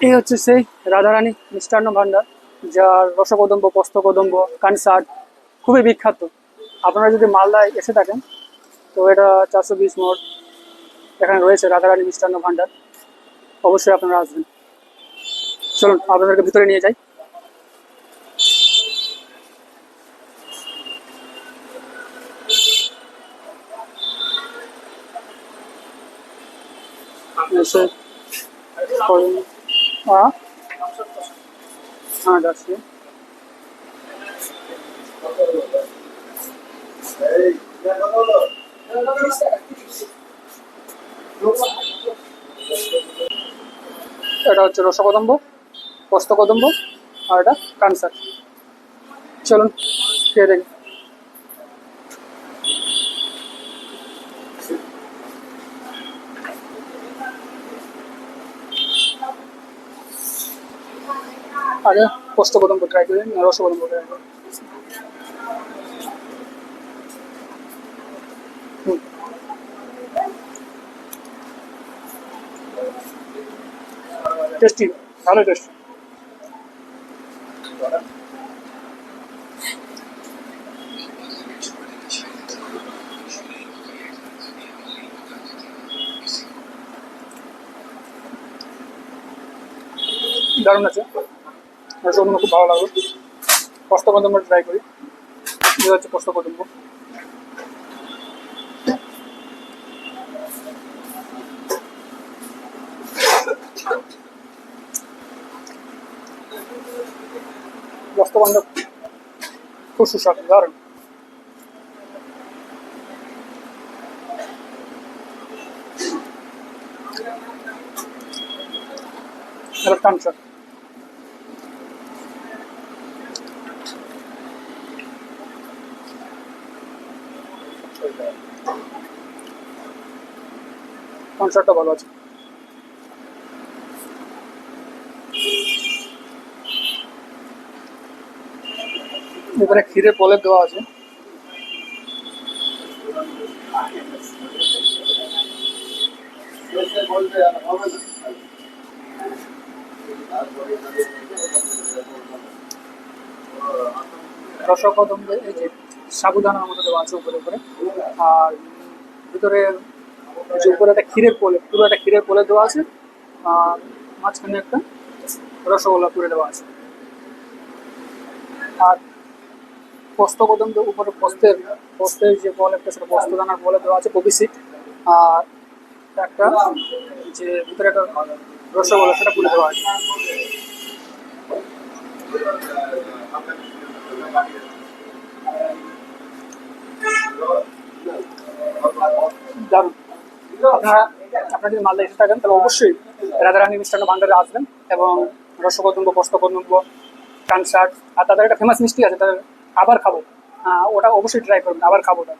এই হচ্ছে সেই রাধারানী মিষ্টান্ন ভাণ্ডার যার রসকদম্ব পস্তকদম্ব কানসার্ট খুবই বিখ্যাত। আপনারা যদি মালদায় এসে থাকেন, তো এটা চারশো বিশ মোড় এখানে রয়েছে রাধারানী মিষ্টান্ন ভাণ্ডার অবশ্যই আপনারা আসবেন। চলুন, আপনাদেরকে ভিতরে নিয়ে যাই। এসে করেন- হ্যাঁ হ্যাঁ যাচ্ছি এটা হচ্ছে রসকদম্ব পস্তকদম্ব আর এটা কানসার। চলুন খেয়ে দেখি। আগে পস্তকদম্ব ট্রাই করি রসকদম্ব ট্রাই করি। টেস্টি ভালো টেস্টি দারুণ আছে। রসগোল্লা খুব ভালো লাগল। পস্তকদম্ব ট্রাই করি। এটা হচ্ছে পস্তকদম্ব পস্তকদম্ব খুব সুস্বাদু দারুণ। কনসার্টটা ভালো আছে। এবারে ক্ষীরের প্রলেপ দেওয়া আছে। রসকদম্বে এই যে। সাবুদানার মতো দেওয়া আছে উপরে উপরে। আর ভিতরে যে উপরে একটা ক্ষীরের পোলে পুরো একটা ক্ষীরের পোলে দেওয়া আছে। আর মাঝখানে একটা রসগোল্লা করে দেওয়া আছে। আর পস্তকদম্ব উপরে পস্তের, পোস্তের যে বল একটা, সেটা পস্তদানার বলে দেওয়া আছে কবি সিট। আর একটা যে ভিতরে একটা রসগোল্লা, সেটা পুরে দেওয়া আছে। দারুণ আপনারা আপনারা যদি মালদা এসে থাকেন, তাহলে অবশ্যই রাধারানী মিষ্টান্ন ভান্ডারে আসবেন এবং রসগোদম্ব পস্তকদম্ব কানসার্ট আর তাদের একটা ফেমাস মিষ্টি আছে, তাদের আবার খাব। ওটা অবশ্যই ট্রাই করবেন, আবার খাব ওটা।